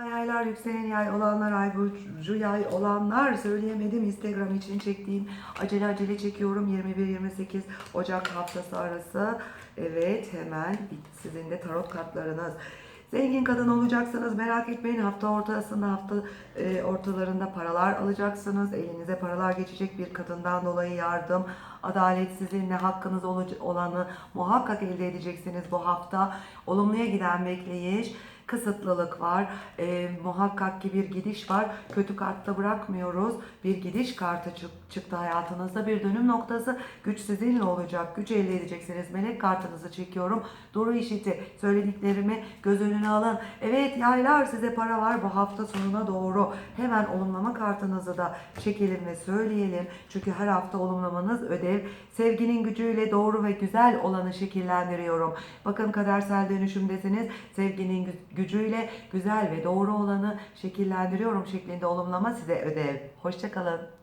Yaylar, yükselen yay olanlar, ay burcu yay olanlar söyleyemedim Instagram için çektiğim acele acele çekiyorum 21-28 Ocak haftası arası. Evet hemen sizin de tarot kartlarınız. Zengin kadın olacaksınız merak etmeyin hafta ortasında hafta e, ortalarında paralar alacaksınız. Elinize paralar geçecek bir kadından dolayı yardım, adalet sizinle hakkınız olanı muhakkak elde edeceksiniz bu hafta. Olumluya giden bekleyiş kısıtlılık var. E, muhakkak ki bir gidiş var. Kötü kartta bırakmıyoruz. Bir gidiş kartı çık- çıktı hayatınızda. Bir dönüm noktası. Güç sizinle olacak. Güç elde edeceksiniz. Melek kartınızı çekiyorum. Doğru işiti. Söylediklerimi göz önüne alın. Evet yaylar size para var bu hafta sonuna doğru. Hemen olumlama kartınızı da çekelim ve söyleyelim. Çünkü her hafta olumlamanız ödev. Sevginin gücüyle doğru ve güzel olanı şekillendiriyorum. Bakın kadersel dönüşümdesiniz. Sevginin gü- gücüyle güzel ve doğru olanı şekillendiriyorum şeklinde olumlama size ödev. Hoşçakalın.